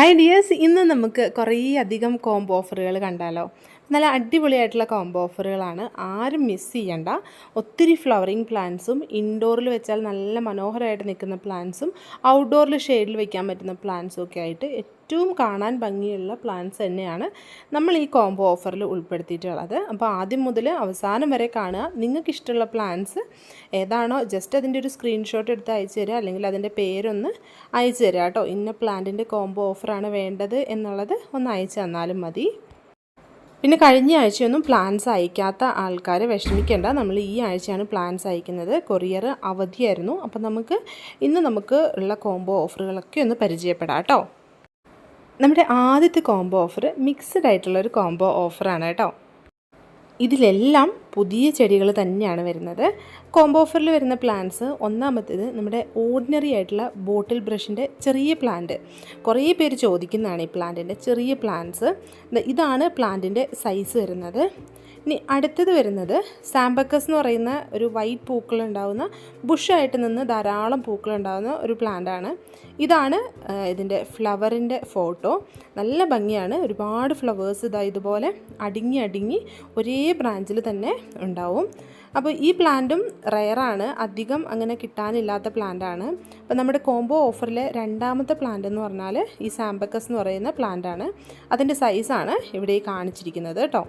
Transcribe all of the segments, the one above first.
Hi dears ഇന്ന് നമുക്ക് കുറേ അധികം കോംബോ ഓഫറുകൾ കണ്ടാലോ? നല്ല അടിപൊളിയായിട്ടുള്ള കോംബോ ഓഫറുകളാണ് ആരും മിസ് ചെയ്യണ്ട. ഒത്തിരി ഫ്ലവറിങ് പ്ലാന്റ്സും ഇൻഡോറിൽ വെച്ചാൽ നല്ല മനോഹരമായിട്ട് നിൽക്കുന്ന പ്ലാന്റ്സും ഔട്ട്ഡോറിൽ ഷെയ്ഡിൽ വെക്കാൻ പറ്റുന്ന പ്ലാന്റ്സും ഒക്കെ ആയിട്ട് ഏറ്റവും കാണാൻ ഭംഗിയുള്ള പ്ലാന്റ്സ് തന്നെയാണ് നമ്മൾ ഈ കോംബോ ഓഫറിൽ ഉൾപ്പെടുത്തിയിട്ടുള്ളത്. അപ്പോൾ ആദ്യം മുതൽ അവസാനം വരെ കാണുക. നിങ്ങൾക്ക് ഇഷ്ടമുള്ള പ്ലാന്റ്സ് ഏതാണോ ജസ്റ്റ് അതിന്റെ ഒരു സ്ക്രീൻഷോട്ട് എടുത്ത് അയച്ചു തരിക. അല്ലെങ്കിൽ അതിന്റെ പേരൊന്ന് അയച്ചു തരിക കേട്ടോ. ഇന്ന പ്ലാന്റിന്റെ കോംബോ ഓഫറാണ് വേണ്ടത് എന്നുള്ളത് ഒന്ന് അയച്ചു തന്നാലും മതി. പിന്നെ കഴിഞ്ഞ ആഴ്ചയൊന്നും പ്ലാൻസ് അയക്കാത്ത ആൾക്കാരെ വിഷമിക്കേണ്ട. നമ്മൾ ഈ ആഴ്ചയാണ് പ്ലാൻസ് അയക്കുന്നത്. കൊറിയർ അവധിയായിരുന്നു. അപ്പം നമുക്ക് ഇന്ന് നമുക്ക് ഉള്ള കോംബോ ഓഫറുകളൊക്കെ ഒന്ന് പരിചയപ്പെടാം കേട്ടോ. നമ്മുടെ ആദ്യത്തെ കോംബോ ഓഫർ മിക്സഡ് ആയിട്ടുള്ള ഒരു കോംബോ ഓഫറാണ് കേട്ടോ. ഇതിലെല്ലാം പുതിയ ചെടികൾ തന്നെയാണ് വരുന്നത്. കോംബോ ഓഫറിൽ വരുന്ന പ്ലാന്റ്സ് ഒന്നാമത്തേത് നമ്മുടെ ഓർഡിനറി ആയിട്ടുള്ള ബോട്ടിൽ ബ്രഷിന്റെ ചെറിയ പ്ലാന്റ് കുറേ പേര് ചോദിക്കുന്നതാണ് ഈ പ്ലാന്റിന്റെ ചെറിയ പ്ലാന്റ്സ് ഇതാണ് പ്ലാന്റിന്റെ സൈസ് വരുന്നത്. ഇനി അടുത്തത് വരുന്നത് സാമ്പക്കസ് എന്ന് പറയുന്ന ഒരു വൈറ്റ് പൂക്കൾ ഉണ്ടാകുന്ന ബുഷായിട്ട് നിന്ന് ധാരാളം പൂക്കൾ ഉണ്ടാകുന്ന ഒരു ആണ്. ഇതാണ് ഇതിന്റെ ഫ്ലവറിന്റെ ഫോട്ടോ നല്ല ഭംഗിയാണ്. ഒരുപാട് ഫ്ലവേഴ്സ് ഇതാ ഇതുപോലെ അടുങ്ങി അടുങ്ങി ഒരേ ബ്രാഞ്ചിൽ തന്നെ ഉണ്ടാവും. അപ്പോൾ ഈ പ്ലാന്റും റയറാണ് അധികം അങ്ങനെ കിട്ടാനില്ലാത്ത പ്ലാന്റാണ് അപ്പോൾ നമ്മുടെ കോംബോ ഓഫറിലെ രണ്ടാമത്തെ പ്ലാന്റ് എന്ന് പറഞ്ഞാൽ ഈ സാമ്പക്കസ് എന്ന് പറയുന്ന പ്ലാന്റാണ് അതിന്റെ സൈസാണ് ഇവിടെ കാണിച്ചിരിക്കുന്നത് കേട്ടോ.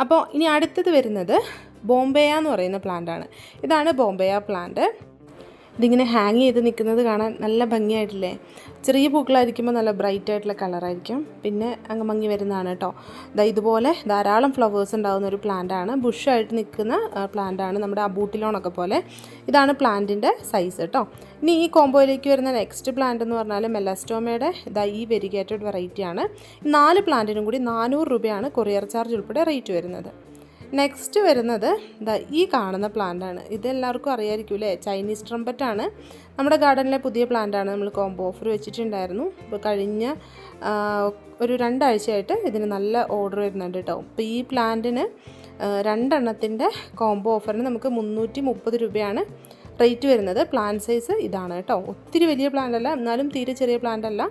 അപ്പോൾ ഇനി അടുത്തത് വരുന്നത് ബോംബെയ എന്ന് പറയുന്ന ആണ്. ഇതാണ് ബോംബെയ പ്ലാന്റ് ഇതിങ്ങനെ ഹാങ് ചെയ്ത് നിൽക്കുന്നത് കാണാൻ നല്ല ഭംഗിയായിട്ടില്ലേ? ചെറിയ പൂക്കളായിരിക്കുമ്പോൾ നല്ല ബ്രൈറ്റ് ആയിട്ടുള്ള കളറായിരിക്കും പിന്നെ അങ്ങ് മങ്ങി വരുന്നതാണ് കേട്ടോ ഇതാ ഇതുപോലെ ധാരാളം ഫ്ലവേഴ്സ് ഉണ്ടാകുന്ന ഒരു പ്ലാന്റാണ് ബുഷായിട്ട് നിൽക്കുന്ന പ്ലാന്റാണ് നമ്മുടെ അബൂട്ടിലോണൊക്കെ പോലെ. ഇതാണ് പ്ലാന്റിന്റെ സൈസ് കേട്ടോ ഇനി ഈ കോമ്പോയിലേക്ക് വരുന്ന നെക്സ്റ്റ് പ്ലാന്റ് എന്ന് പറഞ്ഞാൽ മെലാസ്റ്റോമയുടെ ഇതാ ഈ വെരിഗേറ്റഡ് വെറൈറ്റിയാണ് നാല് പ്ലാന്റിനും കൂടി നാനൂറ് രൂപയാണ് കൊറിയർ ചാർജ് ഉൾപ്പെടെ റേറ്റ് വരുന്നത്. നെക്സ്റ്റ് വരുന്നത് ഈ കാണുന്ന പ്ലാന്റാണ് ഇത് എല്ലാവർക്കും അറിയായിരിക്കും അല്ലേ ചൈനീസ് ട്രംപറ്റാണ് നമ്മുടെ ഗാർഡനിലെ പുതിയ പ്ലാന്റാണ് നമ്മൾ കോംബോ ഓഫർ വെച്ചിട്ടുണ്ടായിരുന്നു. ഇപ്പോൾ കഴിഞ്ഞ ഒരു രണ്ടാഴ്ചയായിട്ട് ഇതിന് നല്ല ഓർഡർ വരുന്നുണ്ട് കേട്ടോ അപ്പോൾ ഈ പ്ലാന്റിന് രണ്ടെണ്ണത്തിന്റെ കോംബോ ഓഫറിന് നമുക്ക് മുന്നൂറ്റി മുപ്പത് രൂപയാണ് റേറ്റ് വരുന്നത്. പ്ലാന്റ് സൈസ് ഇതാണ് കേട്ടോ ഒത്തിരി വലിയ പ്ലാന്റ് അല്ല എന്നാലും തീരെ ചെറിയ പ്ലാന്റ് അല്ല.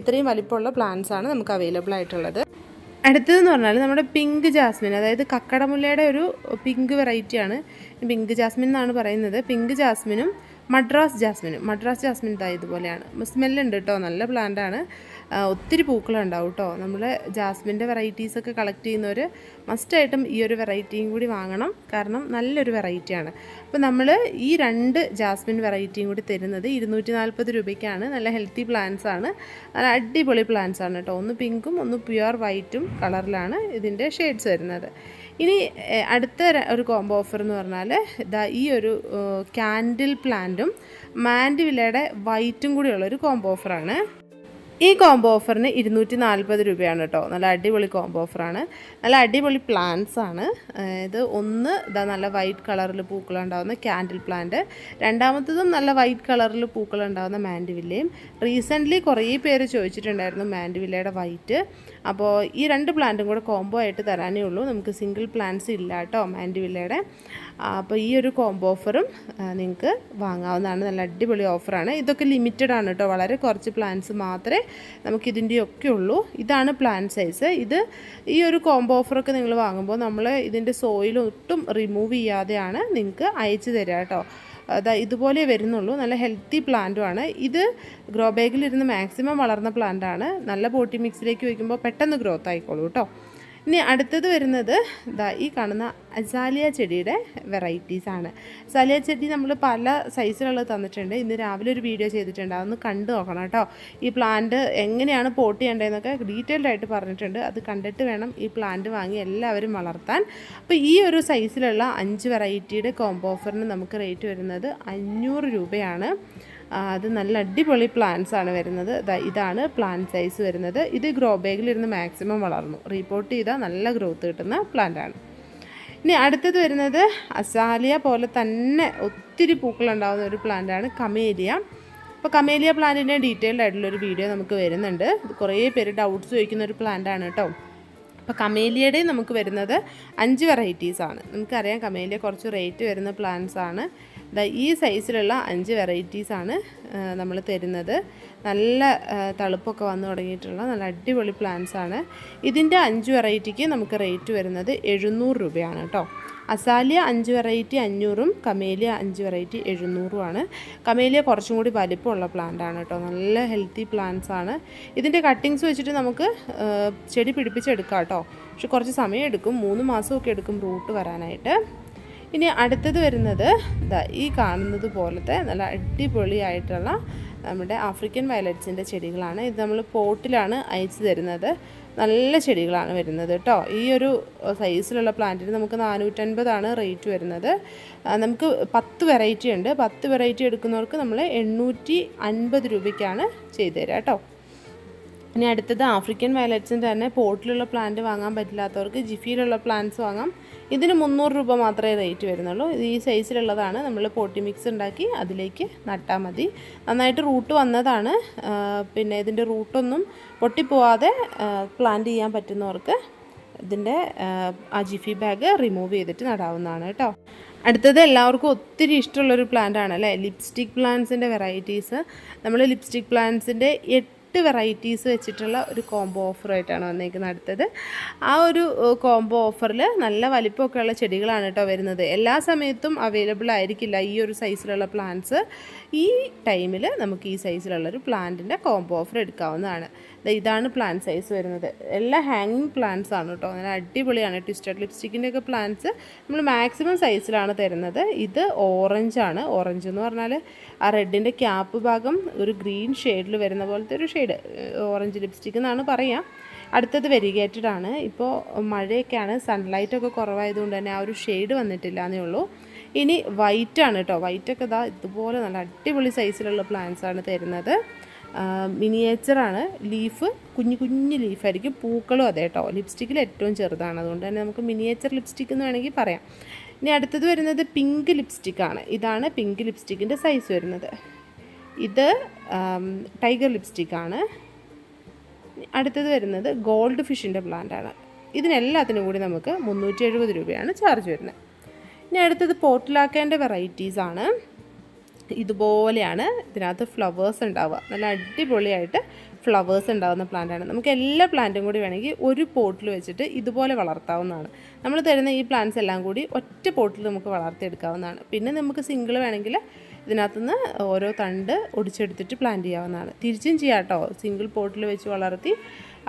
ഇത്രയും വലിപ്പമുള്ള പ്ലാന്റ്സ് ആണ് നമുക്ക് അവൈലബിൾ ആയിട്ടുള്ളത്. അടുത്തതെന്ന് പറഞ്ഞാൽ നമ്മുടെ പിങ്ക് ജാസ്മിൻ അതായത് കക്കടമുല്ലയുടെ ഒരു പിങ്ക് വെറൈറ്റിയാണ്. പിങ്ക് ജാസ്മിൻ എന്നാണ് പറയുന്നത്. പിങ്ക് ജാസ്മിനും മദ്രാസ് ജാസ്മിൻ. മഡ്രാസ് ജാസ്മിൻ ഇതാ ഇതുപോലെയാണ്. സ്മെല്ലുണ്ട് കേട്ടോ നല്ല പ്ലാന്റാണ് ഒത്തിരി പൂക്കളുണ്ടാവും കേട്ടോ നമ്മൾ ജാസ്മിന്റെ വെറൈറ്റീസൊക്കെ കളക്ട് ചെയ്യുന്നവർ മസ്റ്റായിട്ടും ഈ ഒരു വെറൈറ്റിയും കൂടി വാങ്ങണം. കാരണം നല്ലൊരു വെറൈറ്റിയാണ് അപ്പോൾ നമ്മൾ ഈ രണ്ട് ജാസ്മിൻ വെറൈറ്റിയും കൂടി തരുന്നത് ഇരുന്നൂറ്റി നാൽപ്പത് രൂപയ്ക്കാണ്. നല്ല ഹെൽത്തി പ്ലാന്റ്സ് ആണ്. നല്ല അടിപൊളി പ്ലാന്റ്സ് ആണ് കേട്ടോ ഒന്ന് പിങ്കും ഒന്ന് പ്യുവർ വൈറ്റും കളറിലാണ് ഇതിന്റെ ഷെയ്ഡ്സ് വരുന്നത്. ഇനി അടുത്ത ഒരു കോംബോ ഓഫർ എന്ന് പറഞ്ഞാൽ ഇതാ ഈ ഒരു ക്യാൻഡിൽ പ്ലാന്റും മാൻഡിവിലയുടെ വൈറ്റും കൂടിയുള്ള ഒരു കോംബോ ഓഫറാണ് ഈ കോംബോ ഓഫറിന് ഇരുന്നൂറ്റി നാൽപ്പത് രൂപയാണ് കേട്ടോ നല്ല അടിപൊളി കോംബോ ഓഫറാണ് നല്ല അടിപൊളി പ്ലാന്റ്സ് ആണ്. ഇത് ഒന്ന് ഇതാ നല്ല വൈറ്റ് കളറിൽ പൂക്കളുണ്ടാകുന്ന ക്യാൻഡിൽ പ്ലാന്റ് രണ്ടാമത്തതും നല്ല വൈറ്റ് കളറിൽ പൂക്കളുണ്ടാകുന്ന മാൻഡിവില്ലയും. റീസെന്റ്ലി കുറേ പേര് ചോദിച്ചിട്ടുണ്ടായിരുന്നു മാൻഡിവില്ലയുടെ വൈറ്റ് അപ്പോൾ ഈ രണ്ട് പ്ലാന്റും കൂടെ കോംബോ ആയിട്ട് തരാനേ ഉള്ളൂ. നമുക്ക് സിംഗിൾ പ്ലാന്റ്സ് ഇല്ല കേട്ടോ മാൻഡിവില്ലയുടെ. അപ്പോൾ ഈ ഒരു കോംബോ ഓഫറും നിങ്ങൾക്ക് വാങ്ങാവുന്നതാണ്. നല്ല അടിപൊളി ഓഫറാണ് ഇതൊക്കെ ലിമിറ്റഡ് ആണ് കേട്ടോ. വളരെ കുറച്ച് പ്ലാൻസ് മാത്രമേ നമുക്ക് ഇതിന്റെയൊക്കെ ഉള്ളൂ. ഇതാണ് പ്ലാൻ സൈസ് ഇത് ഈ ഒരു കോംബോ ഓഫറൊക്കെ നിങ്ങൾ വാങ്ങുമ്പോൾ നമ്മൾ ഇതിന്റെ സോയിൽ ഒട്ടും റിമൂവ് ചെയ്യാതെയാണ് നിങ്ങൾക്ക് അയച്ചു തരിക കേട്ടോ. അതാ ഇതുപോലെ വരുന്നുള്ളൂ. നല്ല ഹെൽത്തി പ്ലാന്റുമാണ് ഇത് ഗ്രോ ബാഗിലിരുന്ന് മാക്സിമം വളർന്ന പ്ലാന്റാണ് നല്ല പോട്ടി മിക്സിലേക്ക് വയ്ക്കുമ്പോൾ പെട്ടെന്ന് ഗ്രോത്ത് ആയിക്കോളൂ കേട്ടോ. ഇനി അടുത്തത് വരുന്നത് ഇതാ ഈ കാണുന്ന അസാലിയ ചെടിയുടെ വെറൈറ്റീസാണ് അസാലിയ ചെടി നമ്മൾ പല സൈസിലുള്ളത് തന്നിട്ടുണ്ട്. ഇന്ന് രാവിലെ ഒരു വീഡിയോ ചെയ്തിട്ടുണ്ട്. അതൊന്ന് കണ്ടു നോക്കണം കേട്ടോ. ഈ പ്ലാന്റ് എങ്ങനെയാണ് പോട്ട് ചെയ്യേണ്ടതെന്നൊക്കെ ഡീറ്റെയിൽഡ് ആയിട്ട് പറഞ്ഞിട്ടുണ്ട്. അത് കണ്ടിട്ട് വേണം ഈ പ്ലാന്റ് വാങ്ങി എല്ലാവരും വളർത്താൻ. അപ്പോൾ ഈ ഒരു സൈസിലുള്ള അഞ്ച് വെറൈറ്റിയുടെ കോംബോ ഓഫറിന് നമുക്ക് റേറ്റ് വരുന്നത് അഞ്ഞൂറ് രൂപയാണ്. അത് നല്ല അടിപൊളി പ്ലാന്റ്സ് ആണ് വരുന്നത്. ഇതാണ് പ്ലാന്റ് സൈസ് വരുന്നത്. ഇത് ഗ്രോ ബാഗിലിരുന്ന് മാക്സിമം വളർന്നു. റിപ്പോർട്ട് ചെയ്താൽ നല്ല ഗ്രോത്ത് കിട്ടുന്ന പ്ലാന്റ് ആണ്. ഇനി അടുത്തത് വരുന്നത് അസാലിയ പോലെ തന്നെ ഒത്തിരി പൂക്കളുണ്ടാകുന്ന ഒരു പ്ലാന്റാണ് കമേലിയ അപ്പോൾ കമേലിയ പ്ലാന്റിന്റെ ഡീറ്റെയിൽഡ് ആയിട്ടുള്ളൊരു വീഡിയോ നമുക്ക് വരുന്നുണ്ട്. കുറേ പേര് ഡൗട്ട്സ് ചോദിക്കുന്ന ഒരു പ്ലാന്റാണ് കേട്ടോ അപ്പോൾ കമേലിയയുടെ നമുക്ക് വരുന്നത് അഞ്ച് വെറൈറ്റീസാണ് നമുക്കറിയാം കമേലിയ കുറച്ച് റേറ്റ് വരുന്ന പ്ലാന്റ്സ് ആണ്. ഈ സൈസിലുള്ള അഞ്ച് വെറൈറ്റീസാണ് നമ്മൾ തരുന്നത്. നല്ല തളുപ്പൊക്കെ വന്നു തുടങ്ങിയിട്ടുള്ള നല്ല അടിപൊളി പ്ലാന്റ്സ് ആണ്. ഇതിന്റെ അഞ്ച് വെറൈറ്റിക്ക് നമുക്ക് റേറ്റ് വരുന്നത് എഴുന്നൂറ് രൂപയാണ് കേട്ടോ. അസാലിയ അഞ്ച് വെറൈറ്റി അഞ്ഞൂറും കമേലിയ അഞ്ച് വെറൈറ്റി എഴുന്നൂറുമാണ് കമേലിയ കുറച്ചും കൂടി വലിപ്പമുള്ള പ്ലാന്റ് ആണ് കേട്ടോ. നല്ല ഹെൽത്തി പ്ലാന്റ്സ് ആണ്. ഇതിന്റെ കട്ടിങ്സ് വെച്ചിട്ട് നമുക്ക് ചെടി പിടിപ്പിച്ചെടുക്കാം കേട്ടോ. പക്ഷെ കുറച്ച് സമയം എടുക്കും. മൂന്ന് മാസമൊക്കെ എടുക്കും റൂട്ട് വരാനായിട്ട്. ഇനി അടുത്തത് വരുന്നത് ഇതാ ഈ കാണുന്നത് പോലത്തെ നല്ല അടിപൊളിയായിട്ടുള്ള നമ്മുടെ ആഫ്രിക്കൻ വയലറ്റ്സിന്റെ ചെടികളാണ്. ഇത് നമ്മൾ പോട്ടിലാണ് അയച്ചു തരുന്നത്. നല്ല ചെടികളാണ് വരുന്നത് കേട്ടോ. ഈ ഒരു സൈസിലുള്ള പ്ലാന്റിന് നമുക്ക് നാനൂറ്റൻപതാണ് റേറ്റ് വരുന്നത്. നമുക്ക് പത്ത് വെറൈറ്റി ഉണ്ട്. പത്ത് വെറൈറ്റി എടുക്കുന്നവർക്ക് നമ്മൾ എണ്ണൂറ്റി അൻപത് രൂപയ്ക്കാണ് ചെയ്തു തരാം കേട്ടോ. ഇനി അടുത്തത് ആഫ്രിക്കൻ വയലറ്റ്സിന്റെ തന്നെ പോട്ടിലുള്ള പ്ലാന്റ് വാങ്ങാൻ പറ്റില്ലാത്തവർക്ക് ജിഫിയിലുള്ള പ്ലാന്റ്സ് വാങ്ങാം. ഇതിന് മുന്നൂറ് രൂപ മാത്രമേ റേറ്റ് വരുന്നുള്ളൂ. ഇത് ഈ സൈസിലുള്ളതാണ് നമ്മൾ പോട്ടി മിക്സ് ഉണ്ടാക്കി അതിലേക്ക് നട്ടാൽ മതി. നന്നായിട്ട് റൂട്ട് വന്നതാണ്. പിന്നെ ഇതിന്റെ റൂട്ടൊന്നും പൊട്ടിപ്പോവാതെ പ്ലാന്റ് ചെയ്യാൻ പറ്റുന്നവർക്ക് ഇതിന്റെ ആ ജിഫി ബാഗ് റിമൂവ് ചെയ്തിട്ട് നടാവുന്നതാണ് കേട്ടോ. അടുത്തത് എല്ലാവർക്കും ഒത്തിരി ഇഷ്ടമുള്ളൊരു പ്ലാന്റ് ആണ് അല്ലേ? ലിപ്സ്റ്റിക് പ്ലാന്റ്സിന്റെ വെറൈറ്റീസ് നമ്മൾ ലിപ്സ്റ്റിക് പ്ലാന്റ്സിന്റെ എട്ട് വെറൈറ്റീസ് വെച്ചിട്ടുള്ള ഒരു കോംബോ ഓഫറായിട്ടാണ് വന്നേക്കുന്നത് അടുത്തത്. ആ ഒരു കോംബോ ഓഫറിൽ നല്ല വലിപ്പമൊക്കെ ഉള്ള ചെടികളാണ് കേട്ടോ വരുന്നത്. എല്ലാ സമയത്തും അവൈലബിൾ ആയിരിക്കില്ല ഈ ഒരു സൈസിലുള്ള പ്ലാന്റ്സ് ഈ ടൈമിൽ നമുക്ക് ഈ സൈസിലുള്ളൊരു പ്ലാന്റിന്റെ കോംബോ ഓഫർ എടുക്കാവുന്നതാണ്. ഇതാണ് പ്ലാൻ സൈസ് വരുന്നത്. എല്ലാ ഹാങ്ങിങ് പ്ലാന്റ്സ് ആണ് കേട്ടോ നല്ല അടിപൊളിയാണ്. ട്വിസ്റ്റഡ് ലിപ്സ്റ്റിക്കിന്റെ ഒക്കെ പ്ലാന്റ്സ് നമ്മൾ മാക്സിമം സൈസിലാണ് തരുന്നത്. ഇത് ഓറഞ്ചാണ് ഓറഞ്ച് എന്ന് പറഞ്ഞാൽ ആ റെഡിന്റെ ക്യാപ്പ് ഭാഗം ഒരു ഗ്രീൻ ഷെയ്ഡിൽ വരുന്ന പോലത്തെ ഒരു ഷെയ്ഡ് ഓറഞ്ച് ലിപ്സ്റ്റിക് എന്നാണ് പറയുക അടുത്തത് വെരിഗേറ്റഡ് ആണ്. ഇപ്പോൾ മഴയൊക്കെയാണ് സൺലൈറ്റൊക്കെ കുറവായതുകൊണ്ട് തന്നെ ആ ഒരു ഷെയ്ഡ് വന്നിട്ടില്ല എന്നേ ഉള്ളൂ. ഇനി വൈറ്റ് ആണ് കേട്ടോ വൈറ്റൊക്കെ ഇതാ ഇതുപോലെ നല്ല അടിപൊളി സൈസിലുള്ള പ്ലാന്റ്സ് ആണ് തരുന്നത്. മിനിയേച്ചറാണ് ലീഫ് കുഞ്ഞു കുഞ്ഞു ലീഫായിരിക്കും പൂക്കളും അതെ കേട്ടോ ലിപ്സ്റ്റിക്കിൽ ഏറ്റവും ചെറുതാണ്. അതുകൊണ്ട് തന്നെ നമുക്ക് മിനിയേച്ചർ ലിപ്സ്റ്റിക് എന്ന് വേണമെങ്കിൽ പറയാം. ഇനി അടുത്തത് വരുന്നത് പിങ്ക് ലിപ്സ്റ്റിക്കാണ് ഇതാണ് പിങ്ക് ലിപ്സ്റ്റിക്കിന്റെ സൈസ് വരുന്നത്. ഇത് ടൈഗർ ലിപ്സ്റ്റിക്കാണ് അടുത്തത് വരുന്നത് ഗോൾഡ് ഫിഷിന്റെ പ്ലാന്റാണ് ഇതിനെല്ലാത്തിനും കൂടി നമുക്ക് മുന്നൂറ്റി എഴുപത് രൂപയാണ് ചാർജ് വരുന്നത്. ഇനി അടുത്തത് പോട്ടിലാക്കേണ്ട വെറൈറ്റീസാണ് ഇതുപോലെയാണ് ഇതിനകത്ത് ഫ്ലവേഴ്സ് ഉണ്ടാവുക. നല്ല അടിപൊളിയായിട്ട് ഫ്ലവേഴ്സ് ഉണ്ടാകുന്ന പ്ലാന്റാണ് നമുക്ക് എല്ലാ പ്ലാന്റും കൂടി വേണമെങ്കിൽ ഒരു പോട്ടിൽ വെച്ചിട്ട് ഇതുപോലെ വളർത്താവുന്നതാണ്. നമ്മൾ തരുന്ന ഈ പ്ലാന്റ്സ് എല്ലാം കൂടി ഒറ്റ പോട്ടിൽ നമുക്ക് വളർത്തിയെടുക്കാവുന്നതാണ്. പിന്നെ നമുക്ക് സിംഗിൾ വേണമെങ്കിൽ ഇതിനകത്തുനിന്ന് ഓരോ തണ്ട് ഒടിച്ചെടുത്തിട്ട് പ്ലാന്റ് ചെയ്യാവുന്നതാണ്. തിരിച്ചും ചെയ്യാം കേട്ടോ. സിംഗിൾ പോട്ടിൽ വെച്ച് വളർത്തി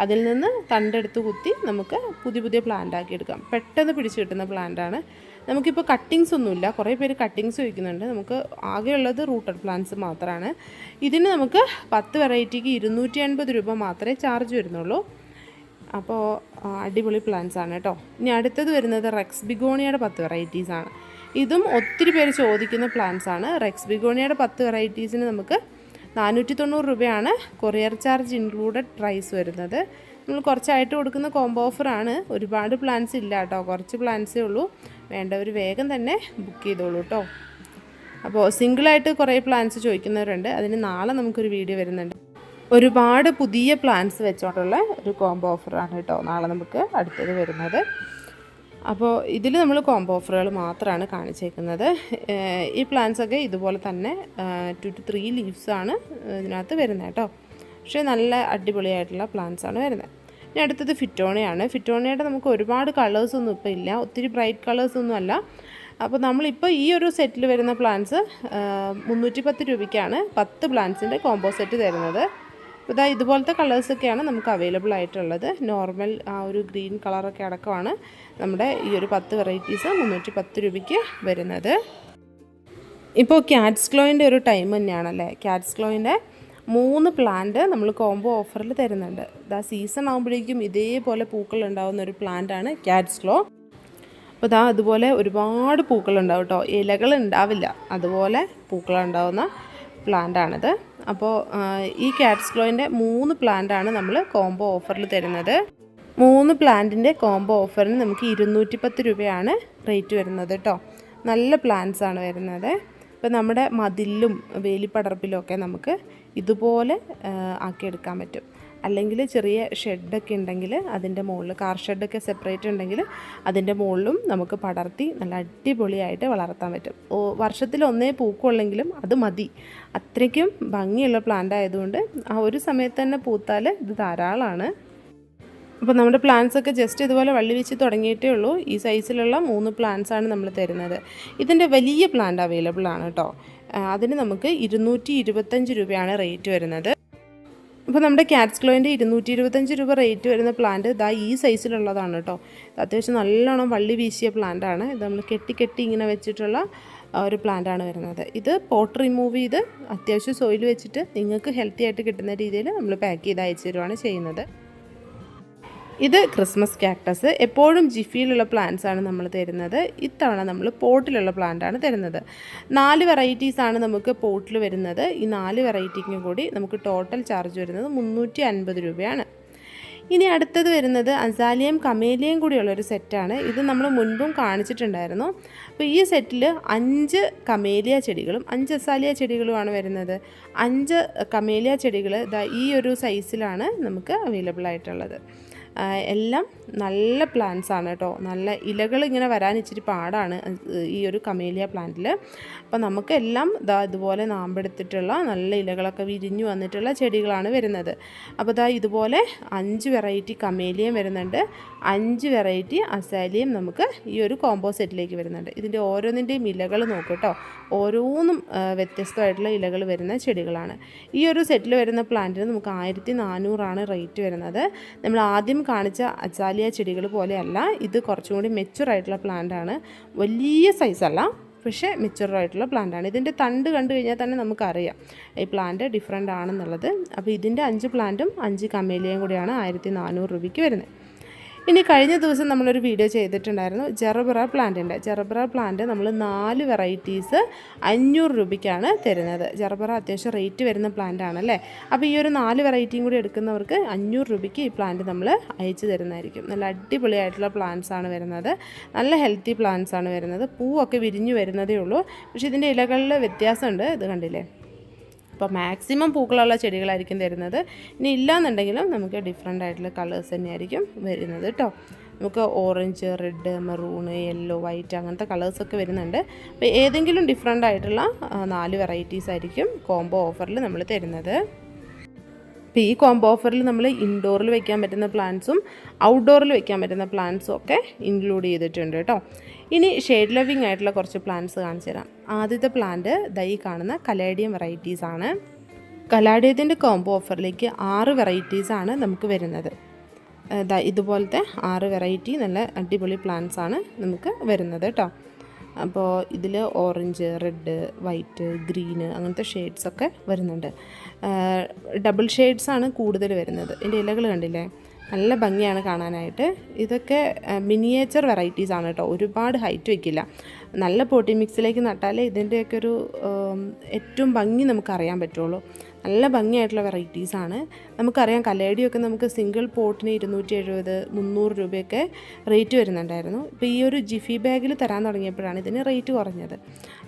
അതിൽ നിന്ന് തണ്ടെടുത്ത് കുത്തി നമുക്ക് പുതിയ പുതിയ പ്ലാന്റ് ആക്കി എടുക്കാം. പെട്ടെന്ന് പിടിച്ചു കിട്ടുന്ന പ്ലാന്റാണ് നമുക്കിപ്പോൾ കട്ടിങ്സ് ഒന്നുമില്ല. കുറേ പേര് കട്ടിങ്സ് ചോദിക്കുന്നുണ്ട്. നമുക്ക് ആകെയുള്ളത് റൂട്ടഡ് പ്ലാന്റ്സ് മാത്രമാണ് ഇതിന് നമുക്ക് പത്ത് വെറൈറ്റിക്ക് ഇരുന്നൂറ്റി അൻപത് രൂപ മാത്രമേ ചാർജ് വരുന്നുള്ളൂ. അപ്പോൾ അടിപൊളി പ്ലാന്റ്സ് ആണ് കേട്ടോ. ഇനി അടുത്തത് വരുന്നത് റെക്സ് ബിഗോണിയുടെ പത്ത് വെറൈറ്റീസ് ആണ്. ഇതും ഒത്തിരി പേര് ചോദിക്കുന്ന പ്ലാന്റ്സ് ആണ്. റെക്സ് ബിഗോണിയുടെ പത്ത് വെറൈറ്റീസിന് നമുക്ക് നാനൂറ്റി തൊണ്ണൂറ് രൂപയാണ് കൊറിയർ ചാർജ് ഇൻക്ലൂഡഡ് പ്രൈസ് വരുന്നത്. നമ്മൾ കുറച്ചായിട്ട് കൊടുക്കുന്ന കോംബോ ഓഫറാണ് ഒരുപാട് പ്ലാൻസ് ഇല്ല കേട്ടോ കുറച്ച് പ്ലാൻസേ ഉള്ളൂ. വേണ്ടവർ വേഗം തന്നെ ബുക്ക് ചെയ്തോളൂ കേട്ടോ അപ്പോൾ സിംഗിളായിട്ട് കുറേ പ്ലാൻസ് ചോദിക്കുന്നവരുണ്ട്. അതിന് നാളെ നമുക്കൊരു വീഡിയോ വരുന്നുണ്ട്. ഒരുപാട് പുതിയ പ്ലാൻസ് വെച്ചോണ്ടുള്ള ഒരു കോംബോ ഓഫറാണ് കേട്ടോ നാളെ നമുക്ക് അടുത്തത് വരുന്നത്. അപ്പോൾ ഇതിൽ നമ്മൾ കോംബോ ഓഫറുകൾ മാത്രമാണ് കാണിച്ചേക്കുന്നത്. ഈ പ്ലാൻസൊക്കെ ഇതുപോലെ തന്നെ ടു ടു ത്രീ ലീവ്സാണ് ഇതിനകത്ത് വരുന്നത് കേട്ടോ പക്ഷേ നല്ല അടിപൊളിയായിട്ടുള്ള പ്ലാന്റ്സ് ആണ് വരുന്നത്. ഇനി അടുത്തത് ഫിറ്റോണയാണ് ഫിറ്റോണയുടെ നമുക്ക് ഒരുപാട് കളേഴ്സ് ഒന്നും ഇപ്പോൾ ഇല്ല. ഒത്തിരി ബ്രൈറ്റ് കളേഴ്സ് ഒന്നും അല്ല. അപ്പോൾ നമ്മളിപ്പോൾ ഈ ഒരു സെറ്റിൽ വരുന്ന പ്ലാന്റ്സ് മുന്നൂറ്റി പത്ത് രൂപയ്ക്കാണ് പത്ത് പ്ലാന്റ്സിന്റെ കോംബോ സെറ്റ് തരുന്നത്. അപ്പോൾ ഇതാ ഇതുപോലത്തെ കളേഴ്സൊക്കെയാണ് നമുക്ക് അവൈലബിൾ ആയിട്ടുള്ളത്. നോർമൽ ആ ഒരു ഗ്രീൻ കളറൊക്കെ അടക്കമാണ് നമ്മുടെ ഈ ഒരു പത്ത് വെറൈറ്റീസ് മുന്നൂറ്റി പത്ത് രൂപയ്ക്ക് വരുന്നത്. ഇപ്പോൾ ക്യാറ്റ്സ് ക്ലോയിന്റെ ഒരു ടൈം തന്നെയാണല്ലേ ക്യാറ്റ്സ് ക്ലോയിന്റെ മൂന്ന് പ്ലാന്റ് നമ്മൾ കോംബോ ഓഫറിൽ തരുന്നുണ്ട്. ഇതാ സീസൺ ആകുമ്പോഴേക്കും ഇതേപോലെ പൂക്കൾ ഉണ്ടാകുന്ന ഒരു പ്ലാന്റാണ് ക്യാറ്റ്സ് ക്ലോ അപ്പോൾ ഇതാ അതുപോലെ ഒരുപാട് പൂക്കൾ ഉണ്ടാവും കേട്ടോ ഇലകൾ ഉണ്ടാവില്ല. അതുപോലെ പൂക്കൾ ഉണ്ടാവുന്ന പ്ലാന്റാണിത് അപ്പോൾ ഈ ക്യാറ്റ്സ് ക്ലോയിന്റെ മൂന്ന് പ്ലാന്റാണ് നമ്മൾ കോംബോ ഓഫറിൽ തരുന്നത്. മൂന്ന് പ്ലാന്റിന്റെ കോംബോ ഓഫറിന് നമുക്ക് ഇരുന്നൂറ്റി പത്ത് രൂപയാണ് റേറ്റ് വരുന്നത് കേട്ടോ നല്ല പ്ലാന്റ്സ് ആണ് വരുന്നത്. ഇപ്പോൾ നമ്മുടെ മതിലും വേലിപ്പടർപ്പിലും ഒക്കെ നമുക്ക് ഇതുപോലെ ആക്കിയെടുക്കാൻ പറ്റും. അല്ലെങ്കിൽ ചെറിയ ഷെഡൊക്കെ ഉണ്ടെങ്കിൽ അതിന്റെ മുകളിൽ കാർ ഷെഡൊക്കെ സെപ്പറേറ്റ് ഉണ്ടെങ്കിൽ അതിന്റെ മുകളിലും നമുക്ക് പടർത്തി നല്ല അടിപൊളിയായിട്ട് വളർത്താൻ പറ്റും. ഓ വർഷത്തിൽ ഒന്നേ പൂക്കുള്ളെങ്കിലും അത് മതി. അത്രയ്ക്കും ഭംഗിയുള്ള പ്ലാന്റ് ആയതുകൊണ്ട് ആ ഒരു സമയത്ത് തന്നെ പൂത്താൽ ഇത് ധാരാളമാണ്. അപ്പോൾ നമ്മുടെ പ്ലാന്റ്സ് ഒക്കെ ജസ്റ്റ് ഇതുപോലെ വള്ളി വെച്ച് തുടങ്ങിയിട്ടേ ഉള്ളൂ. ഈ സൈസിലുള്ള മൂന്ന് പ്ലാന്റ്സ് ആണ് നമ്മൾ തരുന്നത്. ഇതിന്റെ വലിയ പ്ലാന്റ് അവൈലബിൾ ആണ് കേട്ടോ അതിന് നമുക്ക് ഇരുന്നൂറ്റി ഇരുപത്തഞ്ച് രൂപയാണ് റേറ്റ് വരുന്നത്. അപ്പോൾ നമ്മുടെ ക്യാറ്റ്സ് ക്ലോയിന്റെ ഇരുന്നൂറ്റി ഇരുപത്തഞ്ച് രൂപ റേറ്റ് വരുന്ന പ്ലാന്റ് ഇതാ ഈ സൈസിലുള്ളതാണ് കേട്ടോ അത്യാവശ്യം നല്ലോണം വള്ളി വീശിയ പ്ലാന്റ് ആണ്. ഇത് നമ്മൾ കെട്ടി കെട്ടി ഇങ്ങനെ വെച്ചിട്ടുള്ള ഒരു പ്ലാന്റ് ആണ് വരുന്നത്. ഇത് പോട്ട് റിമൂവ് ചെയ്ത് അത്യാവശ്യം സോയിൽ വെച്ചിട്ട് നിങ്ങൾക്ക് ഹെൽത്തി ആയിട്ട് കിട്ടുന്ന രീതിയിൽ നമ്മൾ പാക്ക് ചെയ്ത് അയച്ചു തരുവാണ് ചെയ്യുന്നത്. ഇത് ക്രിസ്മസ് ക്യാക്ടസ് എപ്പോഴും ജിഫിയിലുള്ള പ്ലാന്റ്സ് ആണ് നമ്മൾ തരുന്നത്. ഇത്തവണ നമ്മൾ പോട്ടിലുള്ള പ്ലാന്റ് ആണ് തരുന്നത്. നാല് വെറൈറ്റീസ് ആണ് നമുക്ക് പോട്ടിൽ വരുന്നത്. ഈ നാല് വെറൈറ്റിക്കും കൂടി നമുക്ക് ടോട്ടൽ ചാർജ് വരുന്നത് മുന്നൂറ്റി അൻപത് രൂപയാണ്. ഇനി അടുത്തത് വരുന്നത് അസാലിയം കമേലിയം കൂടിയുള്ള ഒരു സെറ്റാണ് ഇത് നമ്മൾ മുൻപും കാണിച്ചിട്ടുണ്ടായിരുന്നു. അപ്പോൾ ഈ സെറ്റിൽ അഞ്ച് കമേലിയ ചെടികളും അഞ്ച് അസാലിയ ചെടികളുമാണ് വരുന്നത്. അഞ്ച് കമേലിയ ചെടികൾ ഈ ഒരു സൈസിലാണ് നമുക്ക് അവൈലബിൾ ആയിട്ടുള്ളത്. എല്ലാം നല്ല പ്ലാന്റ്സ് ആണ് കേട്ടോ നല്ല ഇലകൾ ഇങ്ങനെ വരാൻ ഇച്ചിരി പാടാണ് ഈ ഒരു കമേലിയ പ്ലാന്റിൽ അപ്പോൾ നമുക്കെല്ലാം ഇതാ ഇതുപോലെ നാമ്പെടുത്തിട്ടുള്ള നല്ല ഇലകളൊക്കെ വിരിഞ്ഞു വന്നിട്ടുള്ള ചെടികളാണ് വരുന്നത്. അപ്പോൾ ഇതാ ഇതുപോലെ അഞ്ച് വെറൈറ്റി കമേലിയം വരുന്നുണ്ട്. അഞ്ച് വെറൈറ്റി അസാലിയം നമുക്ക് ഈ ഒരു കോമ്പോ സെറ്റിലേക്ക് വരുന്നുണ്ട്. ഇതിന്റെ ഓരോന്നിന്റെയും ഇലകൾ നോക്കും കേട്ടോ ഓരോന്നും വ്യത്യസ്തമായിട്ടുള്ള ഇലകൾ വരുന്ന ചെടികളാണ്. ഈ ഒരു സെറ്റിൽ വരുന്ന പ്ലാന്റിന് നമുക്ക് ആയിരത്തി നാനൂറാണ് റേറ്റ് വരുന്നത്. നമ്മൾ ആദ്യം കാണിച്ച അച്ചാലിയ ചെടികൾ പോലെയല്ല. ഇത് കുറച്ചും കൂടി മെച്ചുറായിട്ടുള്ള പ്ലാന്റ് ആണ്. വലിയ സൈസല്ല പക്ഷേ മെച്ചുറായിട്ടുള്ള പ്ലാന്റ് ആണ്. ഇതിന്റെ തണ്ട് കണ്ടു കഴിഞ്ഞാൽ തന്നെ നമുക്കറിയാം ഈ പ്ലാന്റ് ഡിഫറെന്റ് ആണെന്നുള്ളത്. അപ്പോൾ ഇതിന്റെ അഞ്ച് പ്ലാന്റും അഞ്ച് കമേലിയയും കൂടിയാണ് ആയിരത്തി നാനൂറ് രൂപയ്ക്ക് വരുന്നത്. ഇനി കഴിഞ്ഞ ദിവസം നമ്മളൊരു വീഡിയോ ചെയ്തിട്ടുണ്ടായിരുന്നു. ജെറബറ പ്ലാന്റിന്റെ ജെറബറ പ്ലാന്റ് നമ്മൾ നാല് വെറൈറ്റീസ് അഞ്ഞൂറ് രൂപയ്ക്കാണ് തരുന്നത്. ജെറബറ അത്യാവശ്യം റേറ്റ് വരുന്ന പ്ലാന്റ് ആണല്ലേ? അപ്പോൾ ഈ ഒരു നാല് വെറൈറ്റിയും കൂടി എടുക്കുന്നവർക്ക് അഞ്ഞൂറ് രൂപയ്ക്ക് ഈ പ്ലാന്റ് നമ്മൾ അയച്ചു തരുന്നതായിരിക്കും. നല്ല അടിപൊളിയായിട്ടുള്ള പ്ലാന്റ്സ് ആണ് വരുന്നത്. നല്ല ഹെൽത്തി പ്ലാന്റ്സ് ആണ് വരുന്നത്. പൂവൊക്കെ വിരിഞ്ഞു വരുന്നതേ ഉള്ളൂ. പക്ഷേ ഇതിന്റെ ഇലകളിൽ വ്യത്യാസമുണ്ട്. ഇത് കണ്ടില്ലേ? അപ്പോൾ മാക്സിമം പൂക്കളുള്ള ചെടികളായിരിക്കും തരുന്നത്. ഇനി ഇല്ലയെന്നുണ്ടെങ്കിലും നമുക്ക് ഡിഫറെന്റ് ആയിട്ടുള്ള കളേഴ്സ് തന്നെയായിരിക്കും വരുന്നത് കേട്ടോ നമുക്ക് orange red maroon yellow white അങ്ങനത്തെ കളേഴ്സൊക്കെ വരുന്നുണ്ട്. അപ്പോൾ ഏതെങ്കിലും ഡിഫറെന്റ് ആയിട്ടുള്ള നാല് വെറൈറ്റീസ് ആയിരിക്കും കോംബോ ഓഫറിൽ നമ്മൾ തരുന്നത്. അപ്പോൾ ഈ കോംബോ ഓഫറിൽ നമ്മൾ ഇൻഡോറിൽ വെക്കാൻ പറ്റുന്ന പ്ലാന്റ്സും ഔട്ട്ഡോറിൽ വെക്കാൻ പറ്റുന്ന പ്ലാന്റ്സും ഒക്കെ ഇൻക്ലൂഡ് ചെയ്തിട്ടുണ്ട് കേട്ടോ ഇനി ഷെയ്ഡ് ലവിങ് ആയിട്ടുള്ള കുറച്ച് പ്ലാന്റ്സ് കാണിച്ചു തരാം. ആദ്യത്തെ പ്ലാന്റ് ദൈ കാണുന്ന കലേഡിയം വെറൈറ്റീസ് ആണ്. കലാഡിയത്തിന്റെ കോംബോ ഓഫറിലേക്ക് ആറ് വെറൈറ്റീസ് ആണ് നമുക്ക് വരുന്നത്. ഇതുപോലത്തെ ആറ് വെറൈറ്റി നല്ല അടിപൊളി പ്ലാന്റ്സ് ആണ് നമുക്ക് വരുന്നത് കേട്ടോ അപ്പോൾ ഇതിൽ ഓറഞ്ച് റെഡ് വൈറ്റ് ഗ്രീന് അങ്ങനത്തെ ഷെയ്ഡ്സ് ഒക്കെ വരുന്നുണ്ട്. ഡബിൾ ഷെയ്ഡ്സ് ആണ് കൂടുതൽ വരുന്നത്. ഇതിന്റെ ഇലകൾ കണ്ടില്ലേ? നല്ല ഭംഗിയാണ് കാണാനായിട്ട്. ഇതൊക്കെ മിനിയേച്ചർ വെറൈറ്റീസ് ആണ് കേട്ടോ ഒരുപാട് ഹൈറ്റ് വയ്ക്കില്ല നല്ല പോട്ടി മിക്സിലേക്ക് നട്ടാലേ ഇതിന്റെയൊക്കെ ഒരു ഏറ്റവും ഭംഗി നമുക്കറിയാൻ പറ്റുള്ളൂ. നല്ല ഭംഗിയായിട്ടുള്ള വെറൈറ്റീസാണ് നമുക്കറിയാം കലേടിയൊക്കെ നമുക്ക് സിംഗിൾ പോട്ടിന് ഇരുന്നൂറ്റി എഴുപത് മുന്നൂറ് രൂപയൊക്കെ റേറ്റ് വരുന്നുണ്ടായിരുന്നു. ഇപ്പോൾ ഈ ഒരു ജിഫി ബാഗിൽ തരാൻ തുടങ്ങിയപ്പോഴാണ് ഇതിന് റേറ്റ് കുറഞ്ഞത്.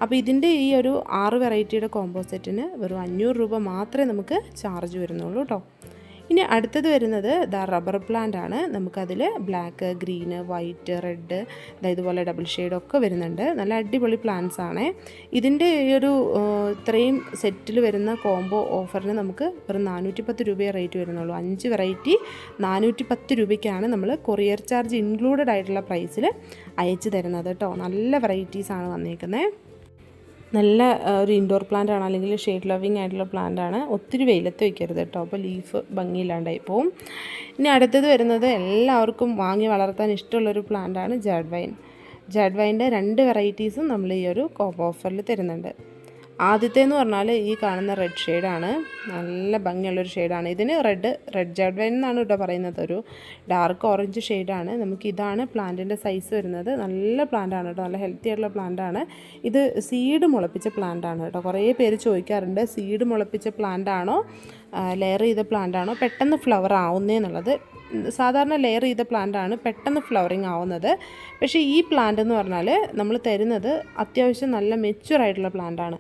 അപ്പോൾ ഇതിന്റെ ഈ ഒരു ആറ് വെറൈറ്റിയുടെ കോമ്പോസെറ്റിന് വെറും അഞ്ഞൂറ് രൂപ മാത്രമേ നമുക്ക് ചാർജ് വരുന്നുള്ളൂ കേട്ടോ ഇനി അടുത്തത് വരുന്നത് ദ റബ്ബർ പ്ലാന്റ് ആണ്. നമുക്കതിൽ ബ്ലാക്ക് ഗ്രീന് വൈറ്റ് റെഡ് ഇതുപോലെ ഡബിൾ ഷെയ്ഡൊക്കെ വരുന്നുണ്ട്. നല്ല അടിപൊളി പ്ലാന്റ്സ് ആണ്. ഇതിന്റെ ഈ ഒരു ഇത്രയും സെറ്റിൽ വരുന്ന കോംബോ ഓഫറിന് നമുക്ക് വെറും നാനൂറ്റി പത്ത് രൂപയെ റേറ്റ് വരുന്നുള്ളൂ. അഞ്ച് വെറൈറ്റി നാനൂറ്റി പത്ത് രൂപയ്ക്കാണ് നമ്മൾ കൊറിയർ ചാർജ് ഇൻക്ലൂഡഡ് ആയിട്ടുള്ള പ്രൈസിൽ അയച്ചു തരുന്നത് കേട്ടോ. നല്ല വെറൈറ്റീസാണ് വന്നേക്കുന്നത് നല്ല ഒരു ഇൻഡോർ പ്ലാന്റ് ആണ് അല്ലെങ്കിൽ ഷെയ്ഡ് ലവിങ് ആയിട്ടുള്ള പ്ലാന്റ് ആണ്. ഒത്തിരി വെയിലത്ത് വയ്ക്കരുത് കേട്ടോ അപ്പോൾ ലീഫ് ഭംഗിയില്ലാണ്ടായി പോവും. ഇനി അടുത്തത് വരുന്നത് എല്ലാവർക്കും വാങ്ങി വളർത്താൻ ഇഷ്ടമുള്ളൊരു പ്ലാന്റ് ആണ് ജാഡ് വൈൻ ജാഡ് രണ്ട് വെറൈറ്റീസും നമ്മൾ ഈ ഒരു കോപ്പ് ഓഫറിൽ തരുന്നുണ്ട്. ആദ്യത്തേന്ന് പറഞ്ഞാൽ ഈ കാണുന്ന റെഡ് ഷെയ്ഡാണ് നല്ല ഭംഗിയുള്ളൊരു ഷെയ്ഡാണ് ഇതിന് റെഡ് റെഡ് ജാഡ് വൈൻ എന്നാണ് കേട്ടോ പറയുന്നത്. ഒരു ഡാർക്ക് ഓറഞ്ച് ഷെയ്ഡാണ് നമുക്ക് ഇതാണ് പ്ലാന്റിന്റെ സൈസ് വരുന്നത്. നല്ല പ്ലാന്റാണ് കേട്ടോ നല്ല ഹെൽത്തി ആയിട്ടുള്ള പ്ലാന്റാണ് ഇത് സീഡ് മുളപ്പിച്ച പ്ലാന്റാണ് കേട്ടോ കുറേ പേര് ചോദിക്കാറുണ്ട് സീഡ് മുളപ്പിച്ച പ്ലാന്റാണോ ലെയർ ചെയ്ത പ്ലാന്റ് ആണോ പെട്ടെന്ന് ഫ്ലവർ ആവുന്നതെന്നുള്ളത് സാധാരണ ലെയർ ചെയ്ത പ്ലാന്റ് ആണ് പെട്ടെന്ന് ഫ്ലവറിങ് ആവുന്നത്. പക്ഷേ ഈ പ്ലാന്റ് എന്ന് പറഞ്ഞാൽ നമ്മൾ തരുന്നത് അത്യാവശ്യം നല്ല മെച്യൂർ ആയിട്ടുള്ള പ്ലാന്റ് ആണ്.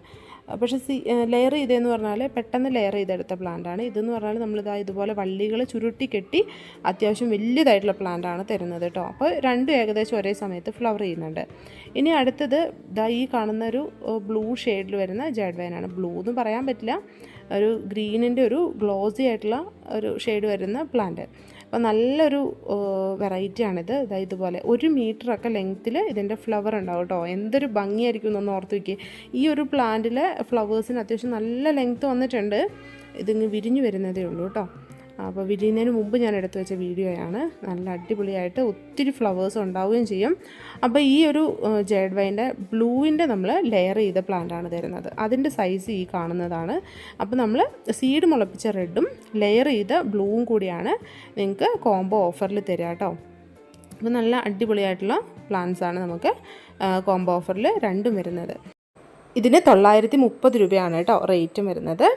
പക്ഷേ സി ലെയർ ചെയ്തതെന്ന് പറഞ്ഞാൽ പെട്ടെന്ന് ലെയർ ചെയ്തെടുത്ത പ്ലാന്റാണ് ഇതെന്ന് പറഞ്ഞാൽ നമ്മളിതാ ഇതുപോലെ വള്ളികൾ ചുരുട്ടി കെട്ടി അത്യാവശ്യം വലിയതായിട്ടുള്ള പ്ലാന്റാണ് തരുന്നത് കേട്ടോ അപ്പോൾ രണ്ടും ഏകദേശം ഒരേ സമയത്ത് ഫ്ലവർ ചെയ്യുന്നുണ്ട്. ഇനി അടുത്തത് ദാ ഈ കാണുന്ന ഒരു ബ്ലൂ ഷെയ്ഡിൽ വരുന്ന ജഡ്വൈനാണ്. ബ്ലൂ എന്ന് പറയാൻ പറ്റില്ല. ഒരു ഗ്രീനിന്റെ ഒരു ഗ്ലോസി ആയിട്ടുള്ള ഒരു ഷെയ്ഡ് വരുന്ന പ്ലാന്റ്. അപ്പോൾ നല്ലൊരു വെറൈറ്റിയാണിത് ഇതാ ഇതുപോലെ ഒരു മീറ്ററൊക്കെ ലെങ്ത്തിൽ ഇതിന്റെ ഫ്ലവർ ഉണ്ടാവും കേട്ടോ. എന്തൊരു ഭംഗിയായിരിക്കും എന്നൊന്ന് ഓർത്ത് വയ്ക്കുക ഈ ഒരു പ്ലാന്റിലെ ഫ്ലവേഴ്സിന് അത്യാവശ്യം നല്ല ലെങ്ത്ത് വന്നിട്ടുണ്ട്. ഇതിങ്ങ് വിരിഞ്ഞു വരുന്നതേ ഉള്ളൂ കേട്ടോ. അപ്പോൾ വിരിയുന്നതിന് മുമ്പ് ഞാൻ എടുത്തു വെച്ച വീഡിയോയാണ്. നല്ല അടിപൊളിയായിട്ട് ഒത്തിരി ഫ്ലവേഴ്സ് ഉണ്ടാവുകയും ചെയ്യും. അപ്പോൾ ഈ ഒരു ജേഡ് വൈന്റെ ബ്ലൂവിന്റെ നമ്മൾ ലെയർ ചെയ്ത പ്ലാന്റാണ് തരുന്നത്. അതിന്റെ സൈസ് ഈ കാണുന്നതാണ്. അപ്പോൾ നമ്മൾ സീഡ് മുളപ്പിച്ച റെഡും ലെയർ ചെയ്ത ബ്ലൂവും കൂടിയാണ് നിങ്ങൾക്ക് കോംബോ ഓഫറിൽ തരിക കേട്ടോ അപ്പോൾ നല്ല അടിപൊളിയായിട്ടുള്ള പ്ലാന്റ്സ് ആണ് നമുക്ക് കോംബോ ഓഫറിൽ രണ്ടും വരുന്നത്. ഇതിന് തൊള്ളായിരത്തി മുപ്പത് രൂപയാണ് കേട്ടോ റേറ്റും വരുന്നത്.